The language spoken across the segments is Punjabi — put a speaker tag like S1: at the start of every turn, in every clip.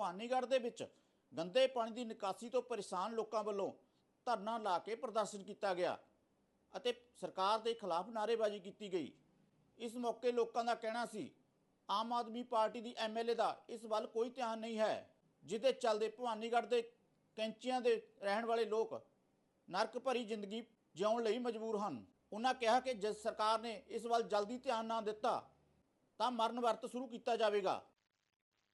S1: ਭਵਾਨੀਗੜ੍ਹ ਦੇ ਵਿੱਚ ਗੰਦੇ ਪਾਣੀ ਦੀ ਨਿਕਾਸੀ ਤੋਂ ਪਰੇਸ਼ਾਨ ਲੋਕਾਂ ਵੱਲੋਂ ਧਰਨਾ ਲਾ ਕੇ ਪ੍ਰਦਰਸ਼ਨ ਕੀਤਾ ਗਿਆ ਅਤੇ ਸਰਕਾਰ ਦੇ ਖਿਲਾਫ ਨਾਅਰੇਬਾਜ਼ੀ ਕੀਤੀ ਗਈ। ਇਸ ਮੌਕੇ ਲੋਕਾਂ ਦਾ ਕਹਿਣਾ ਸੀ, ਆਮ ਆਦਮੀ ਪਾਰਟੀ ਦੀ ਐਮਐਲਏ ਦਾ ਇਸ ਵੱਲ ਕੋਈ ਧਿਆਨ ਨਹੀਂ ਹੈ, ਜਿਹਦੇ ਚੱਲਦੇ ਭਵਾਨੀਗੜ੍ਹ ਦੇ ਕੈਂਚੀਆਂ ਦੇ ਰਹਿਣ ਵਾਲੇ ਲੋਕ ਨਰਕ ਭਰੀ ਜ਼ਿੰਦਗੀ ਜਿਉਣ ਲਈ ਮਜਬੂਰ ਹਨ। ਉਹਨਾਂ ਕਿਹਾ ਕਿ ਜੇ ਸਰਕਾਰ ਨੇ ਇਸ ਵੱਲ ਜਲਦੀ ਧਿਆਨ ਨਾ ਦਿੱਤਾ, ਤਾਂ ਮਰਨ ਵਰਤ ਸ਼ੁਰੂ ਕੀਤਾ ਜਾਵੇਗਾ।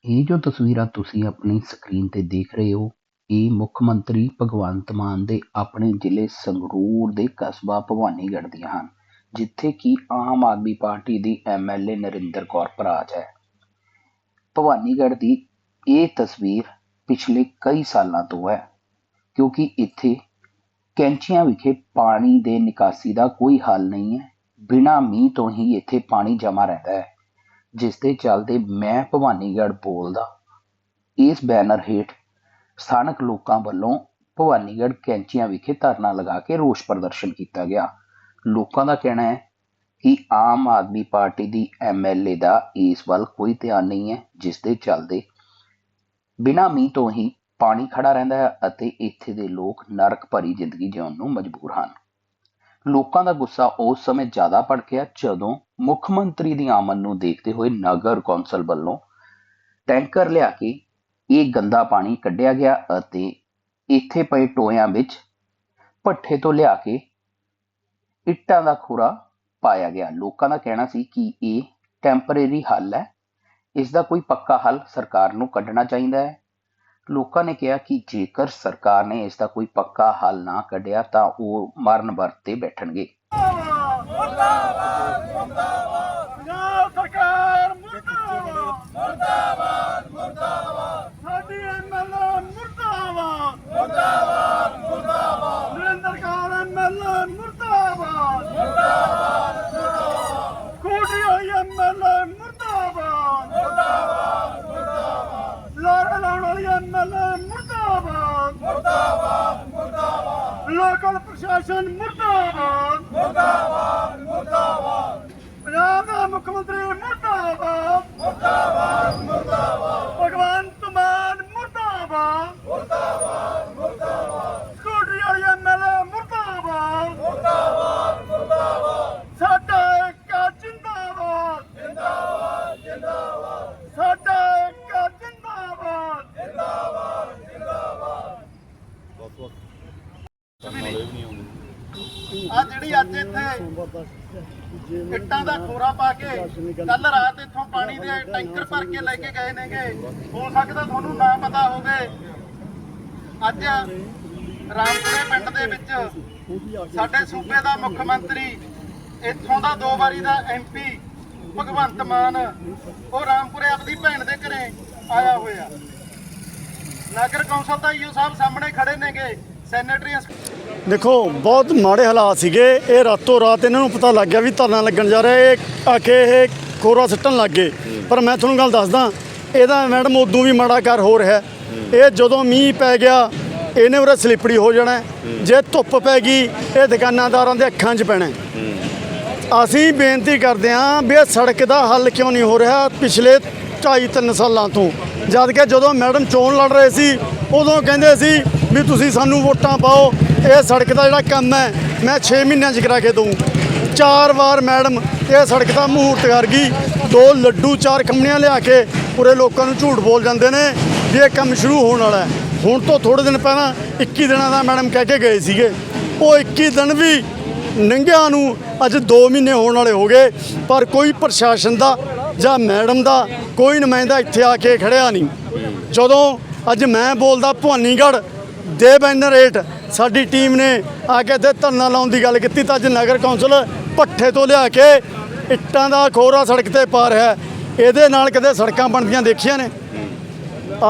S2: ਇਹ ਜੋ ਤਸਵੀਰਾਂ ਤੁਸੀਂ ਆਪਣੀ ਸਕਰੀਨ ਤੇ ਦੇਖ ਰਹੇ ਹੋ, ਇਹ ਮੁੱਖ ਮੰਤਰੀ ਭਗਵੰਤ ਮਾਨ ਦੇ ਆਪਣੇ ਜ਼ਿਲ੍ਹੇ ਸੰਗਰੂਰ ਦੇ ਕਸਬਾ ਭਵਾਨੀਗੜ੍ਹ ਦੀਆਂ ਹਨ, ਜਿੱਥੇ ਕਿ ਆਮ ਆਦਮੀ ਪਾਰਟੀ ਦੀ ਐਮਐਲਏ ਨਰਿੰਦਰ ਕੌਰ ਪਰਾਜ ਹੈ। ਭਵਾਨੀਗੜ੍ਹ ਦੀ ਇਹ ਤਸਵੀਰ ਪਿਛਲੇ ਕਈ ਸਾਲਾਂ ਤੋਂ ਹੈ, ਕਿਉਂਕਿ ਇੱਥੇ ਕੈਂਚੀਆਂ ਵਿਖੇ ਪਾਣੀ ਦੇ ਨਿਕਾਸੀ ਦਾ ਕੋਈ ਹੱਲ ਨਹੀਂ ਹੈ, ਬਿਨਾਂ ਮੀਂਹ ਤੋਂ ਹੀ ਇੱਥੇ ਪਾਣੀ ਜਮ੍ਹਾਂ ਰਹਿੰਦਾ ਹੈ। ਜਿਸ ਦੇ ਚੱਲਦੇ ਮੈਂ ਭਵਾਨੀਗੜ੍ਹ ਬੋਲਦਾ। ਇਸ ਬੈਨਰ ਹੇਠ ਸਥਾਨਕ ਲੋਕਾਂ ਵੱਲੋਂ ਭਵਾਨੀਗੜ੍ਹ ਕੈਂਚੀਆਂ ਵਿਖੇ ਧਰਨਾ ਲਗਾ ਕੇ ਰੋਸ ਪ੍ਰਦਰਸ਼ਨ ਕੀਤਾ ਗਿਆ। ਲੋਕਾਂ ਦਾ ਕਹਿਣਾ ਹੈ ਕਿ ਆਮ ਆਦਮੀ ਪਾਰਟੀ ਦੀ ਐਮਐਲਏ ਦਾ ਇਸ ਵੱਲ ਕੋਈ ਧਿਆਨ ਨਹੀਂ ਹੈ, ਜਿਸ ਦੇ ਚੱਲਦੇ ਬਿਨਾਂ ਮੀਂਹ ਤੋਂ ਹੀ ਪਾਣੀ ਖੜਾ ਰਹਿੰਦਾ ਹੈ ਅਤੇ ਇੱਥੇ ਦੇ ਲੋਕ ਨਰਕ ਭਰੀ ਜ਼ਿੰਦਗੀ ਜਿਉਣ ਨੂੰ ਮਜਬੂਰ ਹਨ। ਲੋਕਾਂ ਦਾ ਗੁੱਸਾ ਉਸ ਸਮੇਂ ਜ਼ਿਆਦਾ ਭੜਕਿਆ ਜਦੋਂ ਮੁੱਖ ਮੰਤਰੀ ਦੀ ਆਮਦ ਨੂੰ ਦੇਖਦੇ ਹੋਏ ਨਗਰ ਕੌਂਸਲ ਵੱਲੋਂ ਟੈਂਕਰ ਲਿਆ ਕੇ ਇਹ ਗੰਦਾ ਪਾਣੀ ਕੱਢਿਆ ਗਿਆ ਅਤੇ ਇੱਥੇ ਪਏ ਟੋਇਆਂ ਵਿੱਚ ਭੱਠੇ ਤੋਂ ਲਿਆ ਕੇ ਇੱਟਾਂ ਦਾ ਖੋਰਾ ਪਾਇਆ ਗਿਆ। ਲੋਕਾਂ ਦਾ ਕਹਿਣਾ ਸੀ ਕਿ ਇਹ ਟੈਂਪਰੇਰੀ ਹੱਲ ਹੈ। ਇਸ ਦਾ ਕੋਈ ਪੱਕਾ ਹੱਲ ਸਰਕਾਰ ਨੂੰ ਕੱਢਣਾ ਚਾਹੀਦਾ ਹੈ। ਲੋਕਾਂ ਨੇ ਕਿਹਾ ਕਿ ਜੇਕਰ ਸਰਕਾਰ ਨੇ ਇਸ ਦਾ ਕੋਈ ਪੱਕਾ ਹੱਲ ਨਾ ਕੱਢਿਆ ਤਾਂ ਉਹ ਮਰਨ ਵਰਤ ਤੇ ਬੈਠਣਗੇ।
S3: ਪੰਜਾਬ ਸਰਕਾਰ ਮੁਰਦਾਬਾਦ। ਮੁਰਦਾਬਾਦ ਮੁਰਦਾਬਾਦ ਸਾਡੀ ਐਮਐਲਏ ਮੁਰਦਾਬਾਦ। ਮੁਰਦਾਬਾਦ ਮੁਰਦਾਬਾਦ। ਨਰਿੰਦਰ ਕੌਰ ਐਮਐਲਏ ਮੁਰਦਾਬਾਦ ਮੁਰਦਾਬਾਦ ਮੁਰਦਾਬਾਦ ਕੋਟੀ ਹੋਈ ਐਮਐਲਏ ਮੁਰਦਾਬਾਦ ਮੁਰਦਾਬਾਦ ਮੁਰਦਾਬਾਦ ਲਾਰੇ ਲਾਉਣ ਵਾਲੀ ਐਮਐਲਏ ਮੁਰਦਾਬਾਦ ਮੁਰਦਾਬਾਦ ਮੁਰਦਾਬਾਦ ਲੋਕਲ ਪ੍ਰਸ਼ਾਸਨ ਮੁਰਦਾਬਾਦ। ਪੰਜਾਬ ਦਾ ਮੁੱਖ ਮੰਤਰੀ ਮੁਰਦਾਬਾਦ ਮੁਰਦਾਬਾਦ ਮੁਰਦਾਬਾਦ ਭਗਵੰਤ ਮਾਨ ਮੁਰਦਾਬਾਦ ਮੁਰਦਾਬਾਦ ਮੁਰਦਾਬਾਦ ਕੋਟਰੀ ਵਾਲੀ ਐਮਐਲਏ ਮੁਰਦਾਬਾਦ ਮੁਰਦਾਬਾਦ ਮੁਰਦਾਬਾਦ ਸਾਡਾ ਏਕਾ ਜਿੰਦਾਬਾਦ ਜਿੰਦਾਬਾਦ ਜਿੰਦਾਬਾਦ ਸਾਡਾ ਏਕਾ ਜਿੰਦਾਬਾਦ ਜਿੰਦਾਬਾਦ ਜਿੰਦਾਬਾਦ ਆ ਜਿਹੜੀ ਅੱਜ ਇੱਥੇ ਇੱਟਾਂ ਦਾ ਖੋਰਾ ਪਾ ਕੇ ਕੱਲ ਰਾਤ ਇੱਥੋਂ ਪਾਣੀ ਦੇ ਟੈਂਕਰ ਭਰ ਕੇ ਲੈ ਕੇ ਗਏ ਨੇਗੇ। ਹੋ ਸਕਦਾ ਤੁਹਾਨੂੰ ਨਾ ਪਤਾ ਹੋਵੇ, ਅੱਜ ਰਾਮਪੁਰੇ ਪਿੰਡ ਦੇ ਵਿੱਚ ਸਾਡੇ ਸੂਬੇ ਦਾ ਮੁੱਖ ਮੰਤਰੀ, ਇੱਥੋਂ ਦਾ ਦੋ ਵਾਰੀ ਦਾ ਐਮਪੀ ਭਗਵੰਤ ਮਾਨ, ਉਹ ਰਾਮਪੁਰੇ ਆਪਦੀ ਭੈਣ ਦੇ ਘਰੇ ਆਇਆ ਹੋਇਆ। ਨਗਰ ਕੌਂਸਲ ਦਾ ਈਓ ਸਾਹਿਬ ਸਾਹਮਣੇ ਖੜੇ ਨੇਗੇ। ਸੈਨੇਟਰੀ
S4: ਦੇਖੋ, ਬਹੁਤ ਮਾੜੇ ਹਾਲਾਤ ਸੀਗੇ। ਇਹ ਰਾਤੋਂ ਰਾਤ ਇਹਨਾਂ ਨੂੰ ਪਤਾ ਲੱਗ ਗਿਆ ਵੀ ਧਰਨਾ ਲੱਗਣ ਜਾ ਰਿਹਾ। ਇਹ ਆ ਕੇ ਇਹ ਕੋਰਾ ਸਿੱਟਣ ਲੱਗ ਗਏ। ਪਰ ਮੈਂ ਤੁਹਾਨੂੰ ਗੱਲ ਦੱਸਦਾ, ਇਹਦਾ ਮੈਡਮ ਉਦੋਂ ਵੀ ਮਾੜਾ ਕਰ ਹੋ ਰਿਹਾ। ਇਹ ਜਦੋਂ ਮੀਂਹ ਪੈ ਗਿਆ, ਇਹਨੇ ਉਰੇ ਸਲਿੱਪੜੀ ਹੋ ਜਾਣਾ। ਜੇ ਧੁੱਪ ਪੈ ਗਈ, ਇਹ ਦੁਕਾਨਾਦਾਰਾਂ ਦੇ ਅੱਖਾਂ 'ਚ ਪੈਣਾ। ਅਸੀਂ ਬੇਨਤੀ ਕਰਦੇ ਹਾਂ ਵੀ ਇਹ ਸੜਕ ਦਾ ਹੱਲ ਕਿਉਂ ਨਹੀਂ ਹੋ ਰਿਹਾ ਪਿਛਲੇ 2.5 3 ਸਾਲਾਂ ਤੋਂ? ਜਦ ਕਿ ਜਦੋਂ ਮੈਡਮ ਚੋਣ ਲੜ ਰਹੇ ਸੀ, ਉਦੋਂ ਕਹਿੰਦੇ ਸੀ ਵੀ ਤੁਸੀਂ ਸਾਨੂੰ ਵੋਟਾਂ ਪਾਓ, ਇਹ ਸੜਕ ਦਾ ਜਿਹੜਾ ਕੰਮ ਹੈ, ਮੈਂ 6 ਮਹੀਨਿਆਂ 'ਚ ਕਰਾ ਕੇ ਦਊਂ। ਚਾਰ ਵਾਰ ਮੈਡਮ, ਇਹ ਸੜਕ ਦਾ ਮਹੂਰਤ ਕਰ ਗਈ। ਦੋ ਲੱਡੂ, ਚਾਰ ਖੰਮਣੀਆਂ ਲਿਆ ਕੇ ਪੂਰੇ ਲੋਕਾਂ ਨੂੰ ਝੂਠ ਬੋਲ ਜਾਂਦੇ ਨੇ ਵੀ ਇਹ ਕੰਮ ਸ਼ੁਰੂ ਹੋਣ ਵਾਲਾ ਹੈ। ਹੁਣ ਤੋਂ ਥੋੜੇ ਦਿਨ ਪਹਿਲਾਂ 21 ਦਿਨਾਂ ਦਾ ਮੈਡਮ ਕਹਿ ਕੇ ਗਏ ਸੀਗੇ। ਉਹ 21 ਦਿਨ ਵੀ ਨੰਗਿਆਂ ਨੂੰ ਅੱਜ 2 ਮਹੀਨੇ ਹੋਣ ਵਾਲੇ ਹੋ ਗਏ, ਪਰ ਕੋਈ ਪ੍ਰਸ਼ਾਸਨ ਦਾ ਜਾਂ ਮੈਡਮ ਦਾ, ਕੋਈ ਨੁਮਾਇੰਦਾ ਇੱਥੇ ਆ ਕੇ ਖੜਿਆ ਨਹੀਂ। ਜਦੋਂ ਅੱਜ ਮੈਂ ਬੋਲਦਾ, ਭਵਾਨੀਗੜ੍ਹ ਦੇ ਬੈਨਰ ਰੇਟ ਸਾਡੀ ਟੀਮ ਨੇ ਆ ਕੇ ਇੱਥੇ ਧਰਨਾ ਲਾਉਣ ਦੀ ਗੱਲ ਕੀਤੀ ਤਾਂ ਅੱਜ ਨਗਰ ਕੌਂਸਲ ਪੱਠੇ ਤੋਂ ਲਿਆ ਕੇ ਇੱਟਾਂ ਦਾ ਖੋਰਾ ਸੜਕ ਤੇ ਪਾ ਰਿਹਾ ਇਹਦੇ ਨਾਲ ਕਦੇ ਸੜਕਾਂ ਬਣਦੀਆਂ ਦੇਖੀਆਂ ਨੇ।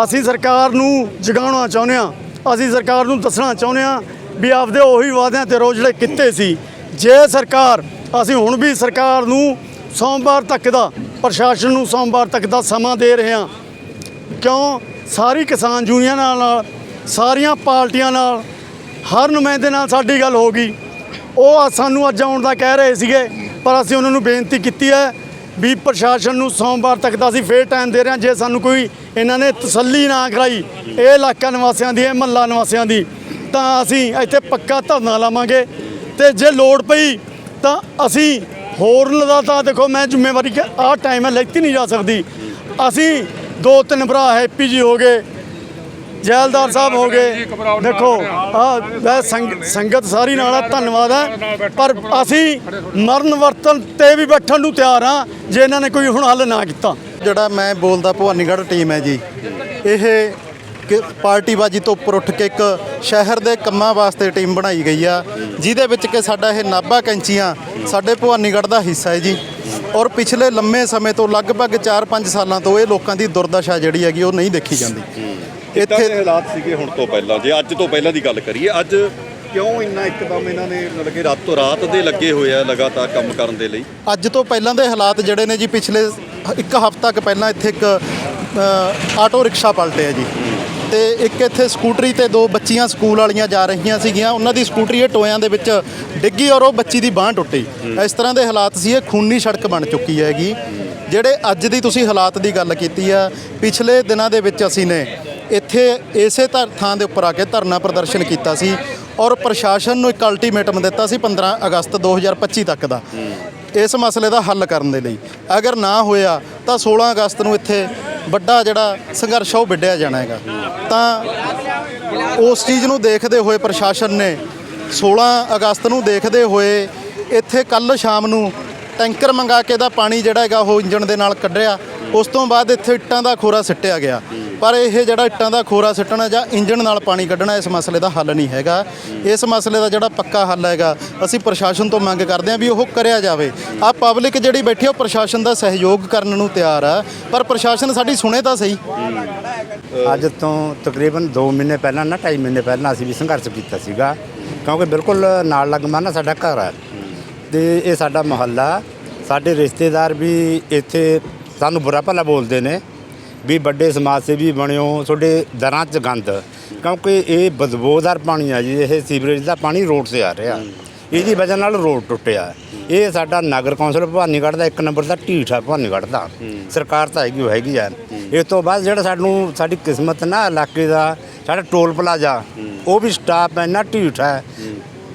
S4: ਅਸੀਂ ਸਰਕਾਰ ਨੂੰ ਜਗਾਉਣਾ ਚਾਹੁੰਦੇ ਹਾਂ। ਅਸੀਂ ਸਰਕਾਰ ਨੂੰ ਦੱਸਣਾ ਚਾਹੁੰਦੇ ਹਾਂ ਵੀ ਆਪਦੇ ਉਹੀ ਵਾਅਦਿਆਂ ਤੇ ਰੋਜ਼ ਜਿਹੜੇ ਕੀਤੇ ਸੀ। ਜੇ ਸਰਕਾਰ, ਅਸੀਂ ਹੁਣ ਵੀ ਸਰਕਾਰ ਨੂੰ ਸੋਮਵਾਰ ਤੱਕ ਦਾ, ਪ੍ਰਸ਼ਾਸਨ ਨੂੰ ਸੋਮਵਾਰ ਤੱਕ ਦਾ ਸਮਾਂ ਦੇ ਰਹੇ ਹਾਂ। ਕਿਉਂ? ਸਾਰੀ ਕਿਸਾਨ ਯੂਨੀਅਨਾਂ ਨਾਲ ਸਾਰੀਆਂ ਪਾਰਟੀਆਂ ਨਾਲ ਹਰ ਨੁਮਾਇੰਦੇ ਨਾਲ ਸਾਡੀ ਗੱਲ ਹੋ ਗਈ। ਉਹ ਸਾਨੂੰ ਅੱਜ ਆਉਣ ਦਾ ਕਹਿ ਰਹੇ ਸੀਗੇ, ਪਰ ਅਸੀਂ ਉਹਨਾਂ ਨੂੰ ਬੇਨਤੀ ਕੀਤੀ ਹੈ ਵੀ ਪ੍ਰਸ਼ਾਸਨ ਨੂੰ ਸੋਮਵਾਰ ਤੱਕ ਦਾ ਅਸੀਂ ਫੇਰ ਟਾਈਮ ਦੇ ਰਹੇ ਹਾਂ, ਜੇ ਸਾਨੂੰ ਕੋਈ ਇਹਨਾਂ ਨੇ ਤਸੱਲੀ ਨਾ ਕਰਾਈ ਇਹ ਇਲਾਕਾ ਨਿਵਾਸੀਆਂ ਦੀ, ਇਹ ਮਹੱਲਾ ਨਿਵਾਸੀਆਂ ਦੀ, ਤਾਂ ਅਸੀਂ ਇੱਥੇ ਪੱਕਾ ਧਰਨਾ ਲਾਵਾਂਗੇ। ਤੇ ਜੇ ਲੋੜ ਪਈ ਤਾਂ ਅਸੀਂ ਹੋਰ ਦਾ ਤਾਂ ਦੇਖੋ, ਮੈਂ ਜ਼ਿੰਮੇਵਾਰੀ ਕਿ ਆਹ ਟਾਈਮ ਹੈ, ਲੈਤੀ ਨਹੀਂ ਜਾ ਸਕਦੀ। ਅਸੀਂ ਦੋ ਤਿੰਨ ਭਰਾ ਹੈਪੀ ਜੀ ਹੋ ਗਏ ਜੈਲਦਾਰ ਸਾਹਿਬ ਹੋ ਗਏ। ਦੇਖੋ ਆ ਮੈਂ ਸੰਗ- ਸੰਗਤ ਸਾਰੀ ਨਾਲ ਆ ਧੰਨਵਾਦ ਹੈ ਪਰ ਅਸੀਂ ਮਰਨ ਵਰਤਨ ਤੇ ਵੀ ਬੈਠਣ ਨੂੰ ਤਿਆਰ ਆ ਜੇ ਇਹਨਾਂ ਨੇ ਕੋਈ ਹੁਣ ਹੱਲ ਨਾ ਕੀਤਾ।
S3: ਜਿਹੜਾ ਮੈਂ ਬੋਲਦਾ ਭਵਾਨੀਗੜ੍ਹ ਟੀਮ ਹੈ ਜੀ। ਇਹ ਕਿ ਪਾਰਟੀਬਾਜੀ ਤੋਂ ਉੱਪਰ ਉੱਠ ਕੇ ਇੱਕ ਸ਼ਹਿਰ ਦੇ ਕੰਮਾਂ ਵਾਸਤੇ ਟੀਮ ਬਣਾਈ ਗਈ ਆ ਜਿਹਦੇ ਵਿੱਚ ਕਿ ਸਾਡਾ ਇਹ ਨਾਭਾ ਕੈਂਚੀਆਂ ਸਾਡੇ ਭਵਾਨੀਗੜ੍ਹ ਦਾ ਹਿੱਸਾ ਹੈ ਜੀ। ਔਰ ਪਿਛਲੇ ਲੰਮੇ ਸਮੇਂ ਤੋਂ ਲਗਭਗ 4-5 ਸਾਲਾਂ ਤੋਂ ਇਹ ਲੋਕਾਂ ਦੀ ਦੁਰਦਸ਼ਾ ਜਿਹੜੀ ਹੈਗੀ ਉਹ ਨਹੀਂ ਦੇਖੀ ਜਾਂਦੀ।
S5: ਇੱਥੇ ਦੇ ਹਾਲਾਤ ਸੀਗੇ ਹੁਣ ਤੋਂ ਪਹਿਲਾਂ ਜੇ ਅੱਜ ਤੋਂ ਪਹਿਲਾਂ ਦੀ ਗੱਲ ਕਰੀਏ ਅੱਜ ਕਿਉਂ ਇੰਨਾ ਇੱਕਦਮ ਇਹਨਾਂ ਨੇ ਮਤਲਬ ਕਿ ਰਾਤੋਂ ਰਾਤ ਦੇ ਲੱਗੇ ਹੋਏ ਆ ਲਗਾਤਾਰ ਕੰਮ ਕਰਨ ਦੇ ਲਈ?
S3: ਅੱਜ ਤੋਂ ਪਹਿਲਾਂ ਦੇ ਹਾਲਾਤ ਜਿਹੜੇ ਨੇ ਜੀ ਪਿਛਲੇ ਇੱਕ ਹਫ਼ਤਾ ਕੁ ਪਹਿਲਾਂ ਇੱਥੇ ਇੱਕ ਆਟੋ ਰਿਕਸ਼ਾ ਪਲਟਿਆ ਜੀ। ਤੇ ਇੱਕ ਇੱਥੇ ਸਕੂਟਰੀ ਤੇ ਦੋ ਬੱਚੀਆਂ ਸਕੂਲ ਵਾਲੀਆਂ ਜਾ ਰਹੀਆਂ ਸੀਗੀਆਂ। ਉਹਨਾਂ ਦੀ ਸਕੂਟਰੀ ਇਹ ਟੋਇਆਂ ਦੇ ਵਿੱਚ ਡਿੱਗੀ ਔਰ ਉਹ ਬੱਚੀ ਦੀ ਬਾਹ ਟੁੱਟੀ। ਇਸ ਤਰ੍ਹਾਂ ਦੇ ਹਾਲਾਤ ਸੀ ਇਹ ਖੂਨੀ ਸੜਕ ਬਣ ਚੁੱਕੀ ਹੈਗੀ। ਜਿਹੜੇ ਅੱਜ ਦੀ ਤੁਸੀਂ ਹਾਲਾਤ ਦੀ ਗੱਲ ਕੀਤੀ ਆ ਪਿਛਲੇ ਦਿਨਾਂ ਦੇ ਵਿੱਚ ਅਸੀਂ ਨੇ ਇੱਥੇ ਇਸੇ ਧਰ- ਥਾਂ ਦੇ ਉੱਪਰ ਆ ਕੇ ਧਰਨਾ ਪ੍ਰਦਰਸ਼ਨ ਕੀਤਾ ਸੀ ਔਰ ਪ੍ਰਸ਼ਾਸਨ ਨੂੰ ਇੱਕ ਅਲਟੀਮੇਟਮ ਦਿੱਤਾ ਸੀ 15 ਅਗਸਤ 2025 ਤੱਕ ਦਾ। ਇਸ ਮਸਲੇ ਦਾ ਹੱਲ ਕਰਨ ਦੇ ਲਈ। ਅਗਰ ਨਾ ਹੋਇਆ ਤਾਂ 16 ਅਗਸਤ ਨੂੰ ਇੱਥੇ ਵੱਡਾ ਜਿਹੜਾ ਸੰਘਰਸ਼ ਆ ਉਹ ਵਿੱਢਿਆ ਜਾਣਾ ਹੈਗਾ। ਤਾਂ ਉਸ ਚੀਜ਼ ਨੂੰ ਦੇਖਦੇ ਹੋਏ ਪ੍ਰਸ਼ਾਸਨ ਨੇ 16 ਅਗਸਤ ਨੂੰ ਦੇਖਦੇ ਹੋਏ ਇੱਥੇ ਕੱਲ ਸ਼ਾਮ ਨੂੰ ਟੈਂਕਰ ਮੰਗਾ ਕੇ ਦਾ ਪਾਣੀ ਜਿਹੜਾ ਹੈਗਾ ਉਹ ਇੰਜਣ ਦੇ ਨਾਲ ਕੱਢਿਆ। ਉਸ ਤੋਂ ਬਾਅਦ ਇੱਥੇ ਇੱਟਾਂ ਦਾ ਖੋਰਾ ਸਿੱਟਿਆ ਗਿਆ। ਪਰ ਇਹ ਜਿਹੜਾ ਇੱਟਾਂ ਦਾ ਖੋਰਾ ਸਿੱਟਣਾ ਜਾਂ ਇੰਜਣ ਨਾਲ ਪਾਣੀ ਕੱਢਣਾ ਇਸ ਮਸਲੇ ਦਾ ਹੱਲ ਨਹੀਂ ਹੈਗਾ। ਇਸ ਮਸਲੇ ਦਾ ਜਿਹੜਾ ਪੱਕਾ ਹੱਲ ਹੈਗਾ ਅਸੀਂ ਪ੍ਰਸ਼ਾਸਨ ਤੋਂ ਮੰਗ ਕਰਦੇ ਹਾਂ ਵੀ ਉਹ ਕਰਿਆ ਜਾਵੇ। ਆ ਪਬਲਿਕ ਜਿਹੜੀ ਬੈਠੀ ਆ, ਉਹ ਪ੍ਰਸ਼ਾਸਨ ਦਾ ਸਹਿਯੋਗ ਕਰਨ ਨੂੰ ਤਿਆਰ ਆ। ਪਰ ਪ੍ਰਸ਼ਾਸਨ ਸਾਡੀ ਸੁਣੇ ਤਾਂ ਸਹੀ।
S6: ਅੱਜ ਤੋਂ ਤਕਰੀਬਨ 2 ਮਹੀਨੇ ਪਹਿਲਾਂ ਨਾ 2.5 ਮਹੀਨੇ ਪਹਿਲਾਂ ਅਸੀਂ ਵੀ ਸੰਘਰਸ਼ ਕੀਤਾ ਸੀਗਾ। ਕਿਉਂਕਿ ਬਿਲਕੁਲ ਨਾਲ ਲੱਗਮਾ ਨਾ ਸਾਡਾ ਘਰ ਹੈ ਤੇ ਇਹ ਸਾਡਾ ਮੁਹੱਲਾ। ਸਾਡੇ ਰਿਸ਼ਤੇਦਾਰ ਵੀ ਇੱਥੇ ਸਾਨੂੰ ਬੁਰਾ ਭਲਾ ਬੋਲਦੇ ਨੇ ਵੀ ਵੱਡੇ ਸਮਾਜ ਸੇਵੀ ਬਣਿਓ, ਤੁਹਾਡੇ ਦਰਾਂ 'ਚ ਗੰਦ। ਕਿਉਂਕਿ ਇਹ ਬਦਬੂਦਾਰ ਪਾਣੀ ਆ ਜੀ, ਇਹ ਸੀਵਰੇਜ ਦਾ ਪਾਣੀ ਰੋਡ 'ਤੇ ਆ ਰਿਹਾ। ਇਹਦੀ ਵਜ੍ਹਾ ਨਾਲ ਰੋਡ ਟੁੱਟਿਆ। ਇਹ ਸਾਡਾ ਨਗਰ ਕੌਂਸਲ ਭਵਾਨੀਗੜ੍ਹ ਦਾ ਇੱਕ ਨੰਬਰ ਦਾ ਢੀਠ ਆ ਭਵਾਨੀਗੜ੍ਹ ਦਾ। ਸਰਕਾਰ ਤਾਂ ਹੈਗੀ, ਉਹ ਹੈਗੀ ਆ। ਇਸ ਤੋਂ ਬਾਅਦ ਜਿਹੜਾ ਸਾਨੂੰ, ਸਾਡੀ ਕਿਸਮਤ ਨਾ, ਇਲਾਕੇ ਦਾ, ਸਾਡਾ ਟੋਲ ਪਲਾਜ਼ਾ, ਉਹ ਵੀ ਸਟਾਫ ਇੰਨਾ ਢੀਠ ਹੈ।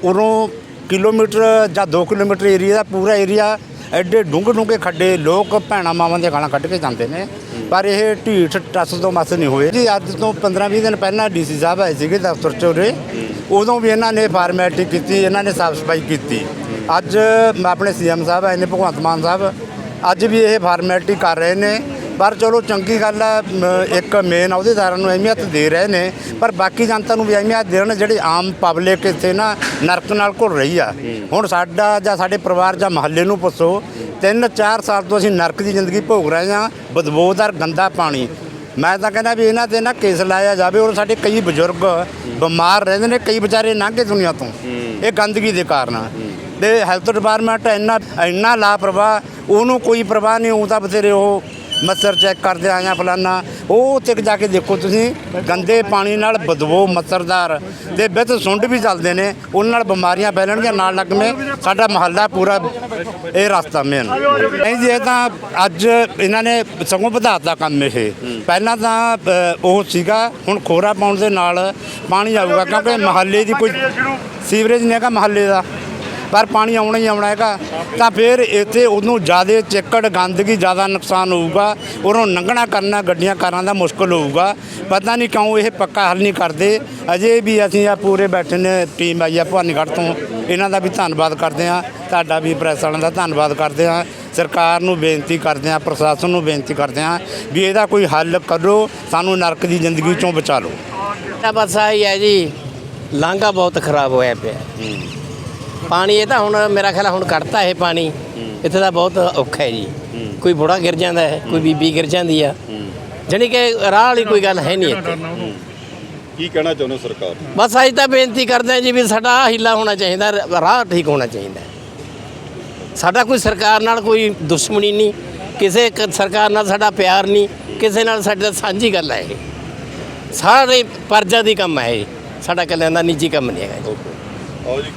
S6: ਉਰੋਂ ਕਿਲੋਮੀਟਰ ਜਾਂ 2 ਕਿਲੋਮੀਟਰ ਏਰੀਆ ਦਾ ਪੂਰਾ ਏਰੀਆ ਐਡੇ ਡੂੰਘੇ ਡੂੰਘੇ ਖੱਡੇ, ਲੋਕ ਭੈਣਾਂ ਮਾਵਾਂ ਦੀਆਂ ਗਾਲਾਂ ਕੱਢ ਕੇ ਜਾਂਦੇ ਨੇ। ਪਰ ਇਹ ਢੀਠ ਟੱਸ ਤੋਂ ਮਸ ਨਹੀਂ ਹੋਏ। ਜੀ, ਅੱਜ ਤੋਂ 15-20 ਦਿਨ ਪਹਿਲਾਂ ਡੀਸੀ ਸਾਹਿਬ ਆਏ ਸੀਗੇ ਦਫ਼ਤਰ 'ਚ ਉਰੇ। ਉਦੋਂ ਵੀ ਇਹਨਾਂ ਨੇ ਫਾਰਮੈਲਿਟੀ ਕੀਤੀ, ਇਹਨਾਂ ਨੇ ਸਾਫ਼ ਸਫ਼ਾਈ ਕੀਤੀ। ਅੱਜ ਆਪਣੇ ਸੀਐਮ ਸਾਹਿਬ ਆਏ ਨੇ, ਭਗਵੰਤ ਮਾਨ ਸਾਹਿਬ। ਅੱਜ ਵੀ ਇਹ ਫਾਰਮੈਲਿਟੀ ਕਰ ਰਹੇ ਨੇ। ਪਰ ਚਲੋ ਚੰਗੀ ਗੱਲ ਹੈ ਇੱਕ ਮੇਨ ਅਹੁਦੇਦਾਰਾਂ ਨੂੰ ਅਹਿਮੀਅਤ ਦੇ ਰਹੇ ਨੇ। ਪਰ ਬਾਕੀ ਜਨਤਾ ਨੂੰ ਵੀ ਅਹਿਮੀਅਤ ਦੇਣ ਜਿਹੜੀ ਆਮ ਪਬਲਿਕ ਇੱਥੇ ਨਾ ਨਰਕ ਨਾਲ ਘੁਲ ਰਹੀ ਆ। ਹੁਣ ਸਾਡਾ ਜਾਂ ਸਾਡੇ ਪਰਿਵਾਰ ਜਾਂ ਮਹੱਲੇ ਨੂੰ ਪੁੱਛੋ ਤਿੰਨ ਚਾਰ ਸਾਲ ਤੋਂ ਅਸੀਂ ਨਰਕ ਦੀ ਜ਼ਿੰਦਗੀ ਭੋਗ ਰਹੇ ਹਾਂ ਬਦਬੂਦਾਰ ਗੰਦਾ ਪਾਣੀ। ਮੈਂ ਤਾਂ ਕਹਿੰਦਾ ਵੀ ਇਹਨਾਂ ਤੇ ਨਾ ਕੇਸ ਲਾਇਆ ਜਾਵੇ ਔਰ ਸਾਡੇ ਕਈ ਬਜ਼ੁਰਗ ਬਿਮਾਰ ਰਹਿੰਦੇ ਨੇ ਕਈ ਵਿਚਾਰੇ ਲੰਘੇ ਦੁਨੀਆ ਤੋਂ। ਇਹ ਗੰਦਗੀ ਦੇ ਕਾਰਨ ਤੇ ਹੈਲਥ ਡਿਪਾਰਟਮੈਂਟ ਇੰਨਾ ਇੰਨਾ ਲਾਪਰਵਾਹ ਉਹਨੂੰ ਕੋਈ ਪਰਵਾਹ ਨਹੀਂ ਉਹ ਤਾਂ ਬਥੇਰੇ ਉਹ ਮੱਛਰ ਚੈੱਕ ਕਰਦੇ ਆਇਆ ਫਲਾਨਾ। ਉਹ ਉੱਥੇ ਜਾ ਕੇ ਦੇਖੋ ਤੁਸੀਂ, ਗੰਦੇ ਪਾਣੀ ਨਾਲ ਬਦਬੂ ਮੱਛਰਦਾਰ। ਤੇ ਵਿੱਚ ਸੁੰਡ ਵੀ ਚੱਲਦੇ ਨੇ, ਉਹਨਾਂ ਨਾਲ ਬਿਮਾਰੀਆਂ ਫੈਲਣਗੀਆਂ, ਨਾਲ ਲੱਗਵੇਂ ਸਾਡਾ ਮਹੱਲਾ ਪੂਰਾ ਇਹ ਰਸਤਾ ਮੇਨ ਨਹੀਂ ਜੀ, ਇਹ ਤਾਂ ਅੱਜ ਇਹਨਾਂ ਨੇ ਸਗੋਂ ਵਧਾਤਾ ਕੰਮ ਇਹ। ਪਹਿਲਾਂ ਤਾਂ ਉਹ ਸੀਗਾ, ਹੁਣ ਖੋਰਾ ਪਾਉਣ ਦੇ ਨਾਲ ਪਾਣੀ ਆਊਗਾ, ਕਿਉਂਕਿ ਮਹੱਲੇ ਦੀ ਕੋਈ ਸੀਵਰੇਜ ਨਹੀਂ ਹੈਗਾ ਮਹੱਲੇ ਦਾ। ਪਰ ਪਾਣੀ ਆਉਣਾ ਹੀ ਆਉਣਾ ਹੈਗਾ। ਤਾਂ ਫਿਰ ਇੱਥੇ ਉਹਨੂੰ ਜ਼ਿਆਦਾ ਚਿੱਕੜ ਗੰਦਗੀ ਜ਼ਿਆਦਾ ਨੁਕਸਾਨ ਹੋਊਗਾ। ਉਹਨੂੰ ਲੰਘਣਾ ਕਰਨਾ ਗੱਡੀਆਂ ਕਾਰਾਂ ਦਾ ਮੁਸ਼ਕਲ ਹੋਊਗਾ। ਪਤਾ ਨਹੀਂ ਕਿਉਂ ਇਹ ਪੱਕਾ ਹੱਲ ਨਹੀਂ ਕਰਦੇ। ਅਜੇ ਵੀ ਅਸੀਂ ਆ ਪੂਰੇ ਬੈਠੇ ਨੇ ਟੀਮ ਆਈ ਆ ਭਵਾਨੀਗੜ੍ਹ ਤੋਂ। ਇਹਨਾਂ ਦਾ ਵੀ ਧੰਨਵਾਦ ਕਰਦੇ ਆ ਤੁਹਾਡਾ ਵੀ ਪ੍ਰੈਸ ਵਾਲਿਆਂ ਦਾ ਧੰਨਵਾਦ ਕਰਦੇ ਆ ਸਰਕਾਰ ਨੂੰ ਬੇਨਤੀ ਕਰਦੇ ਆ ਪ੍ਰਸ਼ਾਸਨ ਨੂੰ ਬੇਨਤੀ ਕਰਦੇ ਆ ਵੀ ਇਹਦਾ ਕੋਈ ਹੱਲ ਕਰੋ। ਸਾਨੂੰ ਨਰਕ ਦੀ ਜ਼ਿੰਦਗੀ ਚੋਂ ਬਚਾ ਲਓ।
S7: ਤਾਂ ਬਸ ਆਹੀ ਹੈ ਜੀ। ਲਾਂਘਾ ਬਹੁਤ ਖਰਾਬ ਹੋਇਆ ਪਿਆ। ਪਾਣੀ ਇਹ ਤਾਂ ਹੁਣ ਮੇਰਾ ਖਿਆਲ ਆ ਹੁਣ ਕੱਢਤਾ ਇਹ ਪਾਣੀ। ਇੱਥੇ ਦਾ ਬਹੁਤ ਔਖਾ ਹੈ ਜੀ। ਕੋਈ ਬੁੜਾ ਗਿਰ ਜਾਂਦਾ ਹੈ ਕੋਈ ਬੀਬੀ ਗਿਰ ਜਾਂਦੀ ਆ। ਜਾਣੀ ਕਿ ਰਾਹ ਵਾਲੀ ਕੋਈ ਗੱਲ ਹੈ ਨਹੀਂ ਇੱਥੇ।
S5: ਕੀ ਕਹਿਣਾ ਚਾਹੁੰਦੇ ਹੋ ਸਰਕਾਰ
S7: ਬਸ ਅੱਜ ਤਾਂ ਬੇਨਤੀ ਕਰਦੇ ਹਾਂ ਜੀ ਵੀ ਸਾਡਾ ਆਹ ਹੀਲਾ ਹੋਣਾ ਚਾਹੀਦਾ ਰਾਹ ਠੀਕ ਹੋਣਾ ਚਾਹੀਦਾ। ਸਾਡਾ ਕੋਈ ਸਰਕਾਰ ਨਾਲ ਕੋਈ ਦੁਸ਼ਮਣੀ ਨਹੀਂ ਕਿਸੇ ਕ- ਸਰਕਾਰ ਨਾਲ ਸਾਡਾ ਪਿਆਰ ਨਹੀਂ ਕਿਸੇ ਨਾਲ ਸਾਡੀ ਤਾਂ ਸਾਂਝੀ ਗੱਲ ਹੈ ਇਹ। ਸਾਰੇ ਪਰਜਾ ਦੀ ਕੰਮ ਹੈ ਇਹ। ਸਾਡਾ ਇਕੱਲਿਆਂ ਦਾ ਨਿੱਜੀ ਕੰਮ ਨਹੀਂ ਹੈਗਾ ਜੀ।
S5: ਆਓ ਜੀ।